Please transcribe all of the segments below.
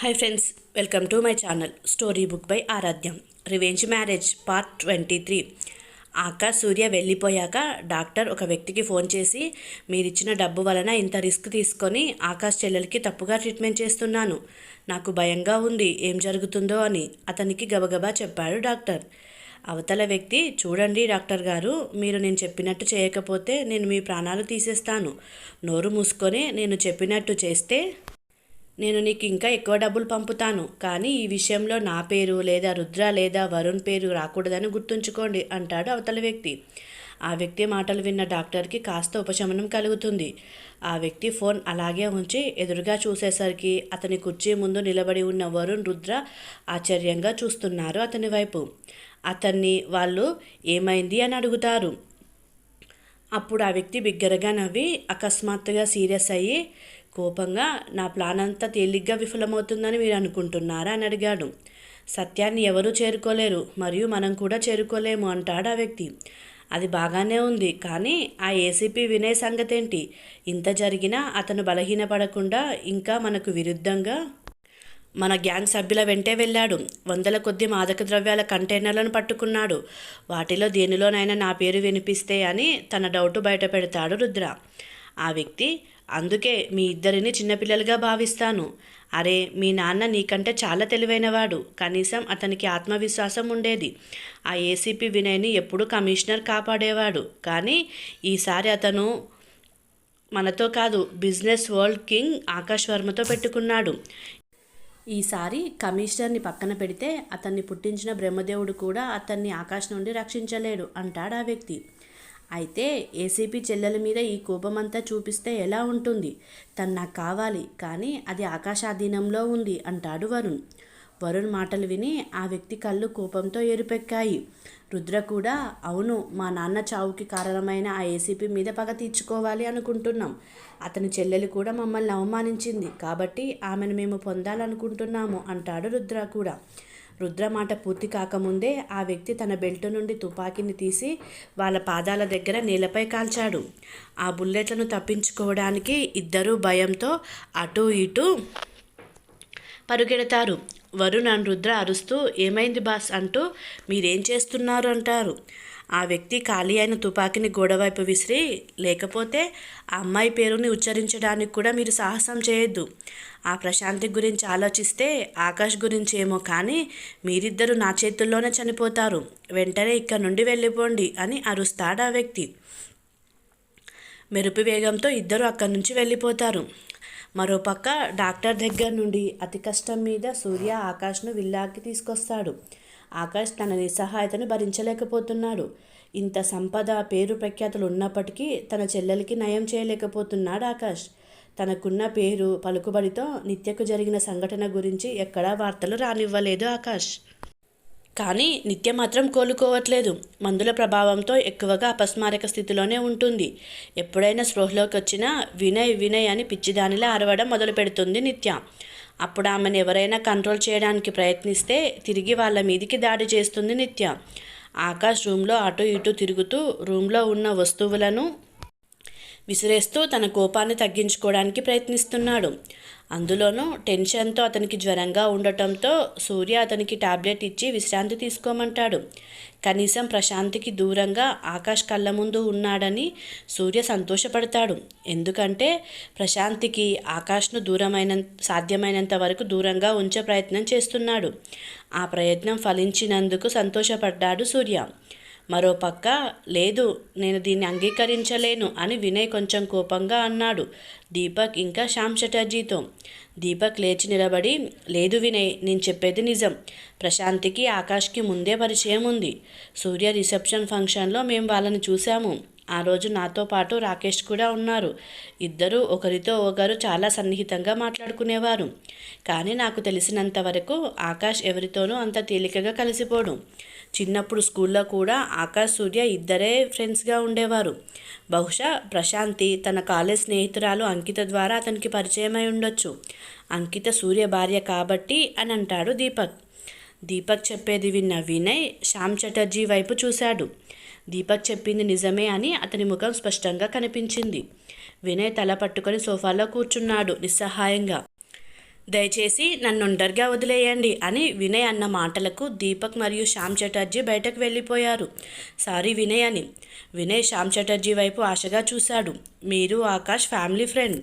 Hi friends welcome to my channel story book by Aaradhyam revenge marriage part twenty three Akash Surya వెళ్ళిపోయాక doctor ఒక వ్యక్తికి phone చేసి మీరిచ్చిన డబ్బు వలన ఇంత రిస్క్ తీసుకొని ఆకాశ్ చెల్లెలకి తప్పుగా ట్రీట్మెంట్ చేస్తున్నాను. నాకు భయంగా ఉంది ఏం జరుగుతుందో అని అతనికి గబగబా చెప్పాడు డాక్టర్. అవతల వ్యక్తి చూడండి డాక్టర్ గారు మీరు నేను చెప్పినట్టు చేయకపోతే నేను మీ ప్రాణాలు తీసేస్తాను. నోరు మూసుకొని నేను చెప్పినట్టు చేస్తే నేను నీకు ఇంకా ఎక్కువ డబ్బులు పంపుతాను కానీ ఈ విషయంలో నా పేరు లేదా రుద్ర లేదా వరుణ్ పేరు రాకూడదని గుర్తుంచుకోండి అంటాడు అవతల వ్యక్తి. ఆ వ్యక్తి మాటలు విన్న డాక్టర్కి కాస్త ఉపశమనం కలుగుతుంది. ఆ వ్యక్తి ఫోన్ అలాగే ఉంచి ఎదురుగా చూసేసరికి అతని కుర్చీ ముందు నిలబడి ఉన్న వరుణ్ రుద్ర ఆశ్చర్యంగా చూస్తున్నారు అతని వైపు. అతన్ని వాళ్ళు ఏమైంది అని అడుగుతారు. అప్పుడు ఆ వ్యక్తి బిగ్గరగా నవ్వి అకస్మాత్తుగా సీరియస్ అయ్యి కోపంగా నా ప్లాన్ అంతా తేలిగ్గా విఫలమవుతుందని మీరు అనుకుంటున్నారా? అని అడిగాడు. సత్యాన్ని ఎవరూ చేరుకోలేరు మరియు మనం కూడా చేరుకోలేము అంటాడు ఆ వ్యక్తి. అది బాగానే ఉంది కానీ ఆ ఏసీపీ వినయ్ సంగతి ఏంటి ఇంత జరిగినా అతను బలహీనపడకుండా ఇంకా మనకు విరుద్ధంగా? మన గ్యాంగ్ సభ్యుల వెంటే వెళ్ళాడు. వందల కొద్ది మాదక ద్రవ్యాల కంటైనర్లను పట్టుకున్నాడు. వాటిలో దేనిలోనైనా నా పేరు వినిపిస్తే అని తన డౌట్ బయట పెడతాడు రుద్ర. ఆ వ్యక్తి అందుకే మీ ఇద్దరిని చిన్నపిల్లలుగా భావిస్తాను. అరే మీ నాన్న నీకంటే చాలా తెలివైనవాడు. కనీసం అతనికి ఆత్మవిశ్వాసం ఉండేది. ఆ ఏసీపీ వినయ్ని ఎప్పుడూ కమిషనర్ కాపాడేవాడు. కానీ ఈసారి అతను మనతో కాదు బిజినెస్ వరల్డ్ కింగ్ ఆకాష్ వర్మతో పెట్టుకున్నాడు. ఈసారి కమిషనర్ని పక్కన పెడితే అతన్ని పుట్టించిన బ్రహ్మదేవుడు కూడా అతన్ని ఆకాశ్ నుండి రక్షించలేడు అంటాడు ఆ వ్యక్తి. అయితే ఏసీపీ చెల్లెల మీద ఈ కోపమంతా చూపిస్తే ఎలా ఉంటుంది? తను నాకు కావాలి కానీ అది ఆకాశాధీనంలో ఉంది అంటాడు వరుణ్. వరుణ్ మాటలు విని ఆ వ్యక్తి కళ్ళు కోపంతో ఎరుపెక్కాయి. రుద్ర కూడా అవును మా నాన్న చావుకి కారణమైన ఆ ఏసీపీ మీద పగ తీర్చుకోవాలి అనుకుంటున్నాం. అతని చెల్లెలు కూడా మమ్మల్ని అవమానించింది. కాబట్టి ఆమెను మేము పొందాలనుకుంటున్నాము అంటాడు రుద్ర కూడా. రుద్ర మాట పూర్తి కాకముందే ఆ వ్యక్తి తన బెల్ట్ నుండి తుపాకీని తీసి వాళ్ళ పాదాల దగ్గర నేలపై కాల్చాడు. ఆ బుల్లెట్లను తప్పించుకోవడానికి ఇద్దరూ భయంతో అటు ఇటు పరుగెడతారు. వరుణ్ అండ్ రుద్ర అరుస్తూ ఏమైంది బాస్? అంటూ మీరేం చేస్తున్నారు? అంటారు. ఆ వ్యక్తి ఖాళీ అయిన తుపాకీని గోడవైపు విసిరి లేకపోతే ఆ అమ్మాయి పేరుని ఉచ్చరించడానికి కూడా మీరు సాహసం చేయొద్దు. ఆ ప్రశాంతి గురించి ఆలోచిస్తే ఆకాష్ గురించి ఏమో కానీ మీరిద్దరూ నా చేతుల్లోనే చనిపోతారు. వెంటనే ఇక్కడ నుండి వెళ్ళిపోండి అని అరుస్తాడు ఆ వ్యక్తి. మెరుపు వేగంతో ఇద్దరు అక్కడి నుంచి వెళ్ళిపోతారు. మరోపక్క డాక్టర్ దగ్గర నుండి అతి కష్టం మీద సూర్య ఆకాష్ను విల్లాకి తీసుకొస్తాడు. ఆకాష్ తన నిస్సహాయతను భరించలేకపోతున్నాడు. ఇంత సంపద పేరు ప్రఖ్యాతులు ఉన్నప్పటికీ తన చెల్లెలకి నయం చేయలేకపోతున్నాడు ఆకాష్. తనకున్న పేరు పలుకుబడితో నిత్యకు జరిగిన సంఘటన గురించి ఎక్కడా వార్తలు రానివ్వలేదు ఆకాష్. కానీ నిత్య మాత్రం కోలుకోవట్లేదు. మందుల ప్రభావంతో ఎక్కువగా అపస్మారక స్థితిలోనే ఉంటుంది. ఎప్పుడైనా స్పృహలోకి వచ్చినా వినయ్ వినయ్ అని పిచ్చిదానిలా అరవడం మొదలు పెడుతుంది నిత్య. అప్పుడు ఆమెను ఎవరైనా కంట్రోల్ చేయడానికి ప్రయత్నిస్తే తిరిగి వాళ్ళ మీదికి దాడి చేస్తుంది నిత్య. ఆకాష్ రూమ్లో అటు ఇటు తిరుగుతూ రూమ్లో ఉన్న వస్తువులను విసిరేస్తూ తన కోపాన్ని తగ్గించుకోవడానికి ప్రయత్నిస్తున్నాడు. అందులోనూ టెన్షన్తో అతనికి జ్వరంగా ఉండటంతో సూర్య అతనికి టాబ్లెట్ ఇచ్చి విశ్రాంతి తీసుకోమంటాడు. కనీసం ప్రశాంతికి దూరంగా ఆకాష్ కళ్ళ ముందు ఉన్నాడని సూర్య సంతోషపడతాడు. ఎందుకంటే ప్రశాంతికి ఆకాష్ను దూరమైన సాధ్యమైనంత వరకు దూరంగా ఉంచే ప్రయత్నం చేస్తున్నాడు. ఆ ప్రయత్నం ఫలించినందుకు సంతోషపడ్డాడు సూర్య. మరోపక్క లేదు నేను దీన్ని అంగీకరించలేను అని వినయ్ కొంచెం కోపంగా అన్నాడు. దీపక్ ఇంకా శ్యామ్ చటర్జీతో. దీపక్ లేచి నిలబడి లేదు వినయ్ నేను చెప్పేది నిజం. ప్రశాంతికి ఆకాష్కి ముందే పరిచయం ఉంది. సూర్య రిసెప్షన్ ఫంక్షన్లో మేము వాళ్ళని చూసాము ఆ రోజు నాతో పాటు రాకేష్ కూడా ఉన్నారు. ఇద్దరు ఒకరితో ఒకరు చాలా సన్నిహితంగా మాట్లాడుకునేవారు. కానీ నాకు తెలిసినంత వరకు ఆకాష్ ఎవరితోనూ అంత తేలికగా కలిసిపోడు. చిన్నప్పుడు స్కూల్లో కూడా ఆకాష్ సూర్య ఇద్దరే ఫ్రెండ్స్గా ఉండేవారు. బహుశా ప్రశాంతి తన కాలేజ్ స్నేహితురాలు అంకిత ద్వారా అతనికి పరిచయమై ఉండొచ్చు. అంకిత సూర్య భార్య కాబట్టి అని అంటాడు దీపక్. దీపక్ చెప్పేది విన్న వినయ్ శ్యామ్ చటర్జీ వైపు చూశాడు. దీపక్ చెప్పింది నిజమే అని అతని ముఖం స్పష్టంగా కనిపించింది. వినయ్ తల పట్టుకొని సోఫాలో కూర్చున్నాడు నిస్సహాయంగా. దయచేసి నన్ను ఒంటరిగా వదిలేయండి అని వినయ్ అన్న మాటలకు దీపక్ మరియు శ్యామ్ చటర్జీ బయటకు వెళ్ళిపోయారు. సారీ వినయ్ అని. వినయ్ శ్యామ్ చటర్జీ వైపు ఆశగా చూశాడు. మీరు ఆకాష్ ఫ్యామిలీ ఫ్రెండ్.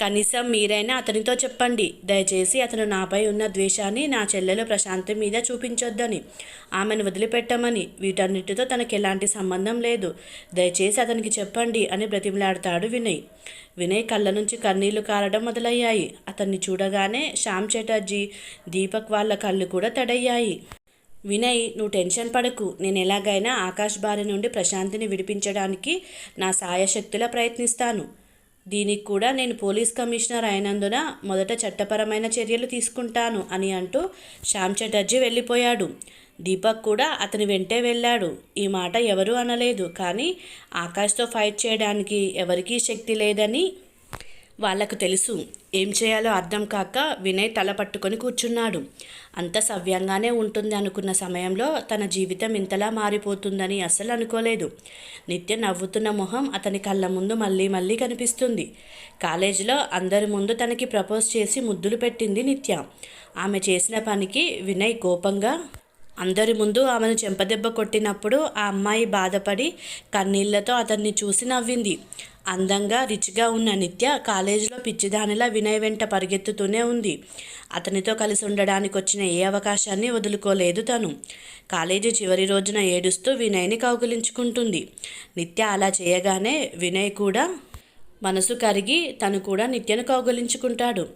కనీసం మీరైనా అతనితో చెప్పండి. దయచేసి అతను నాపై ఉన్న ద్వేషాన్ని నా చెల్లెలు ప్రశాంతి మీద చూపించొద్దని ఆమెను వదిలిపెట్టమని. వీటన్నిటితో తనకి ఎలాంటి సంబంధం లేదు. దయచేసి అతనికి చెప్పండి అని బ్రతిమలాడతాడు వినయ్. వినయ్ కళ్ళ నుంచి కన్నీళ్ళు కారడం మొదలయ్యాయి. అతన్ని చూడగానే శ్యామ్ చటర్జీ దీపక్ వాళ్ళ కళ్ళు కూడా తడయ్యాయి. వినయ్ నువ్వు టెన్షన్ పడకు. నేను ఎలాగైనా ఆకాశ్ బారి నుండి ప్రశాంతిని విడిపించడానికి నా సాయశక్తుల ప్రయత్నిస్తాను. దీనికి కూడా నేను పోలీస్ కమిషనర్ అయినందున మొదట చట్టపరమైన చర్యలు తీసుకుంటాను అని అంటూ శ్యామ్ చటర్జీ వెళ్ళిపోయాడు. దీపక్ కూడా అతని వెంటే వెళ్ళాడు. ఈ మాట ఎవరూ అనలేదు. కానీ ఆకాష్తో ఫైట్ చేయడానికి ఎవరికీ శక్తి లేదని వాళ్ళకు తెలుసు. ఏం చేయాలో అర్థం కాక వినయ్ తల పట్టుకొని కూర్చున్నాడు. అంత సవ్యంగానే ఉంటుంది అనుకున్న సమయంలో తన జీవితం ఇంతలా మారిపోతుందని అస్సలు అనుకోలేదు. నిత్య నవ్వుతున్న మొహం అతని కళ్ళ ముందు మళ్ళీ మళ్ళీ కనిపిస్తుంది. కాలేజీలో అందరి ముందు తనకి ప్రపోజ్ చేసి ముద్దులు పెట్టింది నిత్య. ఆమె చేసిన పనికి వినయ్ కోపంగా అందరి ముందు ఆమెను చెంపదెబ్బ కొట్టినప్పుడు ఆ అమ్మాయి బాధపడి కన్నీళ్ళతో అతన్ని చూసి నవ్వింది. అందంగా రిచ్గా ఉన్న నిత్య కాలేజీలో పిచ్చిదానిలా వినయ్ వెంట పరిగెత్తుతూనే ఉంది. అతనితో కలిసి ఉండడానికి వచ్చిన ఏ అవకాశాన్ని వదులుకోలేదు తను. కాలేజీ చివరి రోజున ఏడుస్తూ వినయ్ని కౌగిలించుకుంటుంది. నిత్య అలా చేయగానే వినయ్ కూడా మనసు కరిగి తను కూడా నిత్యను కౌగలించుకుంటాడు.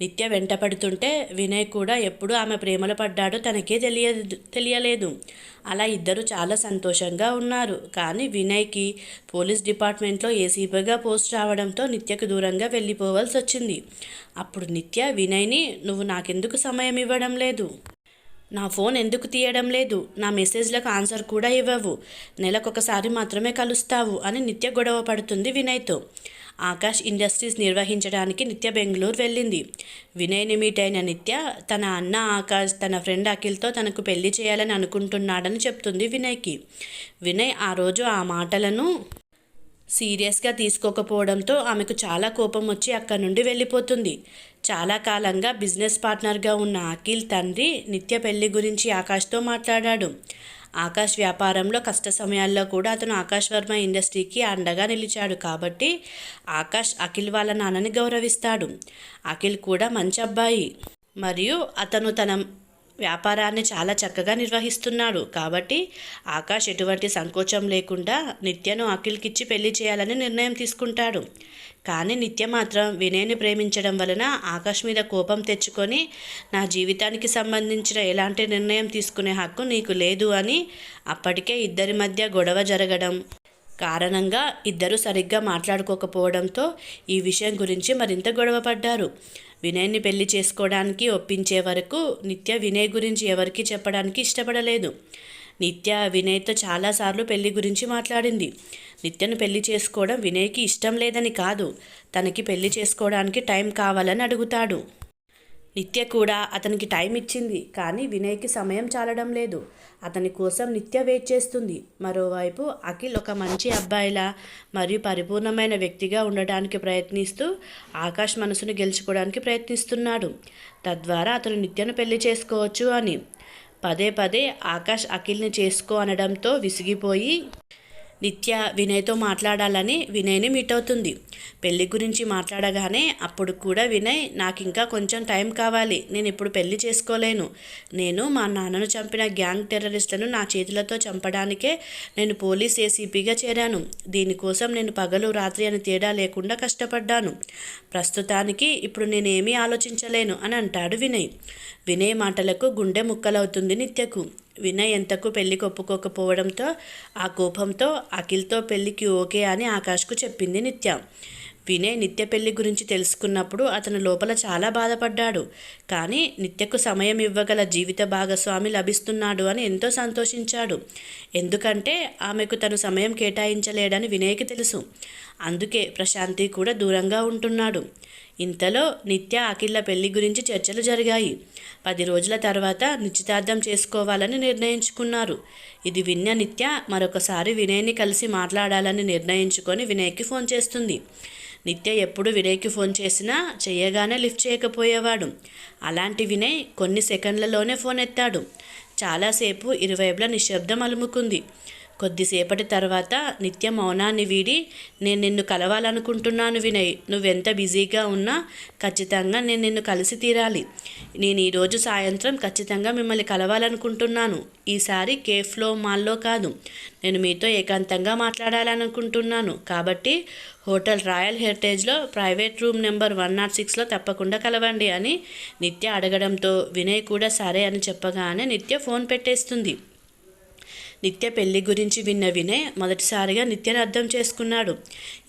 నిత్య వెంట పడుతుంటే వినయ్ కూడా ఎప్పుడు ఆమె ప్రేమలో పడ్డాడో తనకే తెలియదు తెలియలేదు. అలా ఇద్దరు చాలా సంతోషంగా ఉన్నారు. కానీ వినయ్కి పోలీస్ డిపార్ట్మెంట్లో ఏసీపీగా పోస్ట్ రావడంతో నిత్యకు దూరంగా వెళ్ళిపోవాల్సి వచ్చింది. అప్పుడు నిత్య వినయ్ని నువ్వు నాకెందుకు సమయం ఇవ్వడం లేదు? నా ఫోన్ ఎందుకు తీయడం లేదు? నా మెసేజ్లకు ఆన్సర్ కూడా ఇవ్వవు. నెలకొకసారి మాత్రమే కలుస్తావు అని నిత్య గొడవ పడుతుంది వినయ్తో. ఆకాష్ ఇండస్ట్రీస్ నిర్వహించడానికి నిత్య బెంగళూరు వెళ్ళింది. వినయ్ని మీట్ అయిన నిత్య తన అన్న ఆకాష్ తన ఫ్రెండ్ అఖిల్తో తనకు పెళ్ళి చేయాలని అనుకుంటున్నాడని చెప్తుంది వినయ్కి. వినయ్ ఆ రోజు ఆ మాటలను సీరియస్గా తీసుకోకపోవడంతో ఆమెకు చాలా కోపం వచ్చి అక్కడి నుండి వెళ్ళిపోతుంది. చాలా కాలంగా బిజినెస్ పార్ట్నర్గా ఉన్న అఖిల్ తండ్రి నిత్య పెళ్ళి గురించి ఆకాష్తో మాట్లాడాడు. ఆకాష్ వ్యాపారంలో కష్ట సమయాల్లో కూడా అతను ఆకాష్ వర్మ ఇండస్ట్రీకి అండగా నిలిచాడు కాబట్టి ఆకాష్ అఖిల్ వాళ్ళ నాన్నని గౌరవిస్తాడు. అఖిల్ కూడా మంచి అబ్బాయి. మరియు అతను తన వ్యాపారాన్ని చాలా చక్కగా నిర్వహిస్తున్నాడు. కాబట్టి ఆకాష్ ఎటువంటి సంకోచం లేకుండా నిత్యను అఖిల్కిచ్చి పెళ్ళి చేయాలని నిర్ణయం తీసుకుంటాడు. కానీ నిత్య మాత్రం వినయ్ని ప్రేమించడం వలన ఆకాష్ మీద కోపం తెచ్చుకొని నా జీవితానికి సంబంధించిన ఎలాంటి నిర్ణయం తీసుకునే హక్కు నీకు లేదు అని అప్పటికే ఇద్దరి మధ్య గొడవ జరగడం కారణంగా ఇద్దరు సరిగ్గా మాట్లాడుకోకపోవడంతో ఈ విషయం గురించి మరింత గొడవపడ్డారు వినయ్ని పెళ్ళి చేసుకోవడానికి ఒప్పించే వరకు నిత్య వినయ్ గురించి ఎవరికి చెప్పడానికి ఇష్టపడలేదు. నిత్య వినయ్తో చాలాసార్లు పెళ్ళి గురించి మాట్లాడింది. నిత్యను పెళ్ళి చేసుకోవడం వినయ్కి ఇష్టం లేదని కాదు. తనకి పెళ్ళి చేసుకోవడానికి టైం కావాలని అడుగుతాడు. నిత్య కూడా అతనికి టైం ఇచ్చింది కానీ వినయ్కి సమయం చాలడం లేదు. అతని కోసం నిత్య వెయిట్ చేస్తుంది. మరోవైపు అఖిల్ ఒక మంచి అబ్బాయిలా మరియు పరిపూర్ణమైన వ్యక్తిగా ఉండడానికి ప్రయత్నిస్తూ ఆకాష్ మనసును గెలుచుకోవడానికి ప్రయత్నిస్తున్నాడు. తద్వారా అతను నిత్యను పెళ్ళి చేసుకోవచ్చు అని. పదే పదే ఆకాష్ అఖిల్ని చేసుకో అనడంతో విసిగిపోయి నిత్య వినయ్తో మాట్లాడాలని వినయ్ని మీట్ అవుతుంది. పెళ్ళి గురించి మాట్లాడగానే అప్పుడు కూడా వినయ్ నాకు ఇంకా కొంచెం టైం కావాలి. నేను ఇప్పుడు పెళ్ళి చేసుకోలేను. నేను మా నాన్నను చంపిన గ్యాంగ్ టెర్రరిస్టులను నా చేతులతో చంపడానికే నేను పోలీస్ ఏసీపీగా చేరాను. దీనికోసం నేను పగలు రాత్రి అని తేడా లేకుండా కష్టపడ్డాను. ప్రస్తుతానికి ఇప్పుడు నేనేమీ ఆలోచించలేను అని అంటాడు వినయ్. వినయ్ మాటలకు గుండె ముక్కలవుతుంది నిత్యకు. వినయ్ ఎంతకు పెళ్ళికి ఒప్పుకోకపోవడంతో ఆ కోపంతో అఖిల్తో పెళ్ళికి ఓకే అని ఆకాష్కు చెప్పింది నిత్య. వినయ్ నిత్య పెళ్ళి గురించి తెలుసుకున్నప్పుడు అతను లోపల చాలా బాధపడ్డాడు. కానీ నిత్యకు సమయం ఇవ్వగల జీవిత భాగస్వామి లభిస్తున్నాడు అని ఎంతో సంతోషించాడు. ఎందుకంటే ఆమెకు తను సమయం కేటాయించలేడని వినయ్కి తెలుసు. అందుకే ప్రశాంతి కూడా దూరంగా ఉంటున్నాడు. ఇంతలో నిత్య అఖిల్ల పెళ్ళి గురించి చర్చలు జరిగాయి. పది రోజుల తర్వాత నిశ్చితార్థం చేసుకోవాలని నిర్ణయించుకున్నారు. ఇది విన్న నిత్య మరొకసారి వినయ్ని కలిసి మాట్లాడాలని నిర్ణయించుకొని వినయ్కి ఫోన్ చేస్తుంది. నిత్య ఎప్పుడు వినయ్కి ఫోన్ చేసినా చేయగానే లిఫ్ట్ చేయకపోయేవాడు. అలాంటి వినయ్ కొన్ని సెకండ్లలోనే ఫోన్ ఎత్తాడు. చాలాసేపు ఇరువైపులా నిశ్శబ్దం అలుముకుంది. కొద్దిసేపటి తర్వాత నిత్య మౌనాన్ని వీడి నేను నిన్ను కలవాలనుకుంటున్నాను వినయ్. నువ్వెంత బిజీగా ఉన్నా ఖచ్చితంగా నేను నిన్ను కలిసి తీరాలి. నేను ఈరోజు సాయంత్రం ఖచ్చితంగా మిమ్మల్ని కలవాలనుకుంటున్నాను. ఈసారి కేఫ్లో మాల్లో కాదు. నేను మీతో ఏకాంతంగా మాట్లాడాలనుకుంటున్నాను. కాబట్టి hotel royal హెరిటేజ్లో private room number one nought సిక్స్లో తప్పకుండా కలవండి అని నిత్య అడగడంతో వినయ్ కూడా సరే అని చెప్పగానే నిత్య ఫోన్ పెట్టేస్తుంది. నిత్య పెళ్ళి గురించి విన్న వినయ్ మొదటిసారిగా నిత్యను అర్థం చేసుకున్నాడు.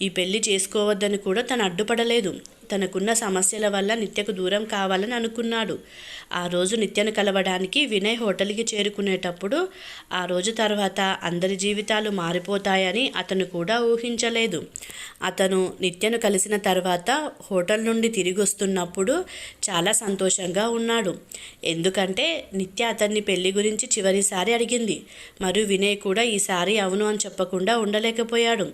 ఈ పెళ్ళి చేసుకోవద్దని కూడా తను అడ్డుపడలేదు. తనకున్న సమస్యల వల్ల నిత్యకు దూరం కావాలని అనుకున్నాడు. ఆ రోజు నిత్యను కలవడానికి వినయ్ హోటల్కి చేరుకునేటప్పుడు ఆ రోజు తర్వాత అందరి జీవితాలు మారిపోతాయని అతను కూడా ఊహించలేదు. అతను నిత్యను కలిసిన తర్వాత హోటల్ నుండి తిరిగి వస్తున్నప్పుడు చాలా సంతోషంగా ఉన్నాడు. ఎందుకంటే నిత్య అతన్ని పెళ్ళి గురించి చివరిసారి అడిగింది. మరియు వినయ్ కూడా ఈసారి అవును అని చెప్పకుండా ఉండలేకపోయాడు.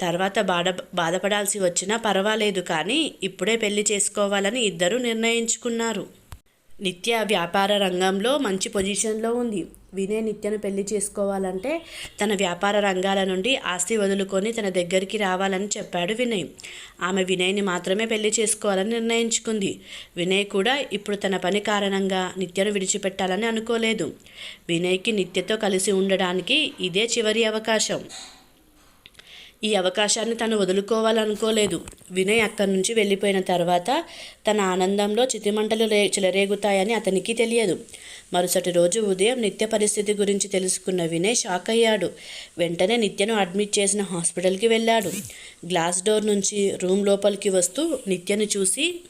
తర్వాత బాధ బాధపడాల్సి వచ్చినా పర్వాలేదు కానీ ఇప్పుడే పెళ్ళి చేసుకోవాలని ఇద్దరు నిర్ణయించుకున్నారు. నిత్య వ్యాపార రంగంలో మంచి పొజిషన్లో ఉంది. వినయ్ నిత్యను పెళ్ళి చేసుకోవాలంటే తన వ్యాపార రంగాల నుండి ఆస్తి వదులుకొని తన దగ్గరికి రావాలని చెప్పాడు వినయ్. ఆమె వినయ్ని మాత్రమే పెళ్ళి చేసుకోవాలని నిర్ణయించుకుంది. వినయ్ కూడా ఇప్పుడు తన పని కారణంగా నిత్యను విడిచిపెట్టాలని అనుకోలేదు. వినయ్కి నిత్యతో కలిసి ఉండడానికి ఇదే చివరి అవకాశం. ఈ అవకాశాన్ని తను వదులుకోవాలనుకోలేదు. వినయ్ అక్కడి నుంచి వెళ్ళిపోయిన తర్వాత తన ఆనందంలో చితిమంటలు రే చెలరేగుతాయని అతనికి తెలియదు. మరుసటి రోజు ఉదయం నిత్య పరిస్థితి గురించి తెలుసుకున్న వినయ్ షాక్ అయ్యాడు. వెంటనే నిత్యను అడ్మిట్ చేసిన హాస్పిటల్కి వెళ్ళాడు. గ్లాస్ డోర్ నుంచి రూమ్ లోపలికి వస్తూ నిత్యను చూసి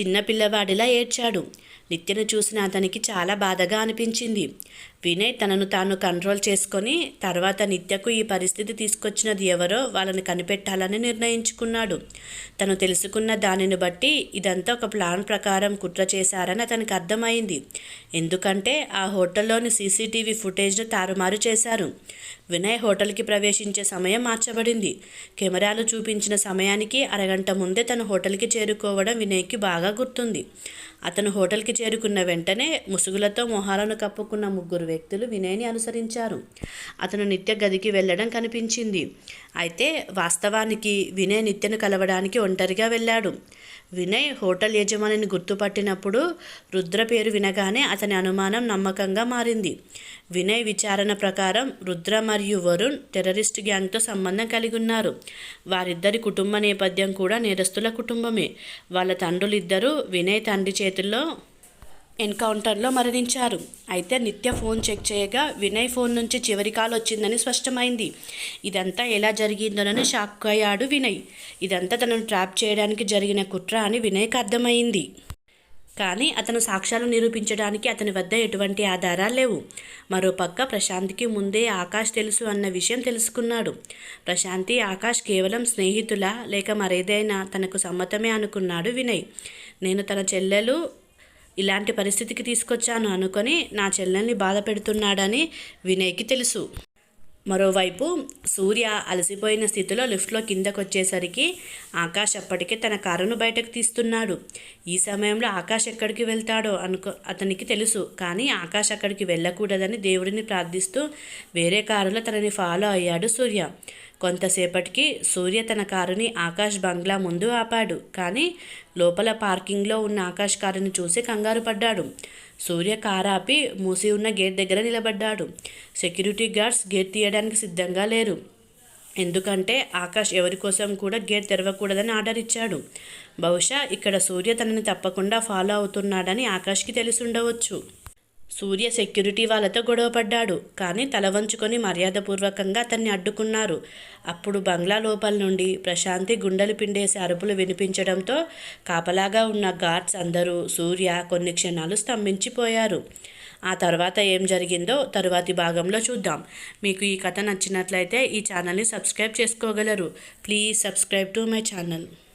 చిన్న పిల్లవాడిలా ఏడ్చాడు. నిత్యను చూసిన అతనికి చాలా బాధగా అనిపించింది. వినయ్ తనను తాను కంట్రోల్ చేసుకొని తర్వాత నిత్యకు ఈ పరిస్థితి తీసుకొచ్చినది ఎవరో వాళ్ళని కనిపెట్టాలని నిర్ణయించుకున్నాడు. తను తెలుసుకున్న దానిని బట్టి ఇదంతా ఒక ప్లాన్ ప్రకారం కుట్ర చేశారని అతనికి అర్థమైంది. ఎందుకంటే ఆ హోటల్లోని సీసీటీవీ ఫుటేజ్ను తారుమారు చేశారు. వినయ్ హోటల్కి ప్రవేశించే సమయం మార్చబడింది. కెమెరాలు చూపించిన సమయానికి అరగంట ముందే తను హోటల్కి చేరుకోవడం వినయ్కి బాగా గుర్తుంది. అతను హోటల్కి చేరుకున్న వెంటనే ముసుగులతో మొహాలను కప్పుకున్న ముగ్గురు వ్యక్తులు వినయ్ని అనుసరించారు. అతను నిత్య గదికి వెళ్ళడం కనిపించింది. అయితే వాస్తవానికి వినయ్ నిత్యను కలవడానికి ఒంటరిగా వెళ్ళాడు. వినయ్ హోటల్ యజమానిని గుర్తుపట్టినప్పుడు రుద్ర పేరు వినగానే అతని అనుమానం నమ్మకంగా మారింది. వినయ్ విచారణ ప్రకారం రుద్ర మరియు వరుణ్ టెర్రరిస్ట్ గ్యాంగ్తో సంబంధం కలిగి ఉన్నారు. వారిద్దరి కుటుంబ నేపథ్యం కూడా నేరస్తుల కుటుంబమే. వాళ్ళ తండ్రులిద్దరూ వినయ్ తండ్రి చేతుల్లో ఎన్కౌంటర్లో మరణించారు. అయితే నిత్య ఫోన్ చెక్ చేయగా వినయ్ ఫోన్ నుంచి చివరి కాల్ వచ్చిందని స్పష్టమైంది. ఇదంతా ఎలా జరిగిందోనని షాక్ అయ్యాడు వినయ్. ఇదంతా తనను ట్రాప్ చేయడానికి జరిగిన కుట్ర అని వినయ్కి అర్థమైంది. కానీ అతను సాక్ష్యాలు నిరూపించడానికి అతని వద్ద ఎటువంటి ఆధారాలు లేవు. మరోపక్క ప్రశాంత్కి ముందే ఆకాష్ తెలుసు అన్న విషయం తెలుసుకున్నాడు. ప్రశాంతి ఆకాష్ కేవలం స్నేహితుల లేక మరేదైనా తనకు సమ్మతమే అనుకున్నాడు వినయ్. నేను తన చెల్లెలు ఇలాంటి పరిస్థితికి తీసుకొచ్చాను అనుకొని నా చెల్లెల్ని బాధ పెడుతున్నాడని వినయ్కి తెలుసు. మరోవైపు సూర్య అలసిపోయిన స్థితిలో లిఫ్ట్లో కిందకు వచ్చేసరికి ఆకాష్ అప్పటికే తన కారును బయటకు తీస్తున్నాడు. ఈ సమయంలో ఆకాష్ ఎక్కడికి వెళ్తాడో అనుకో అతనికి తెలుసు. కానీ ఆకాష్ అక్కడికి వెళ్ళకూడదని దేవుడిని ప్రార్థిస్తూ వేరే కారులో తనని ఫాలో అయ్యాడు సూర్య. కొంతసేపటికి సూర్య తన కారుని ఆకాష్ బంగ్లా ముందు ఆపాడు. కానీ లోపల పార్కింగ్లో ఉన్న ఆకాష్ కారుని చూసి కంగారు పడ్డాడు. సూర్య కారాపి మూసి ఉన్న గేట్ దగ్గర నిలబడ్డాడు. సెక్యూరిటీ గార్డ్స్ గేట్ తీయడానికి సిద్ధంగా లేరు. ఎందుకంటే ఆకాష్ ఎవరి కోసం కూడా గేట్ తెరవకూడదని ఆర్డర్ ఇచ్చాడు. బహుశా ఇక్కడ సూర్య తనని తప్పకుండా ఫాలో అవుతున్నాడని ఆకాష్కి తెలిసి ఉండవచ్చు. సూర్య సెక్యూరిటీ వాళ్ళతో గొడవపడ్డాడు కానీ తల వంచుకొని మర్యాదపూర్వకంగా అతన్ని అడ్డుకున్నారు. అప్పుడు బంగ్లా లోపల నుండి ప్రశాంతి గుండెలు పిండేసి అరుపులు వినిపించడంతో కాపలాగా ఉన్న గార్డ్స్ అందరూ సూర్య కొన్ని క్షణాలు స్తంభించిపోయారు. ఆ తర్వాత ఏం జరిగిందో తరువాతి భాగంలో చూద్దాం. మీకు ఈ కథ నచ్చినట్లయితే ఈ ఛానల్ని సబ్స్క్రైబ్ చేసుకోగలరు. Please subscribe to my channel.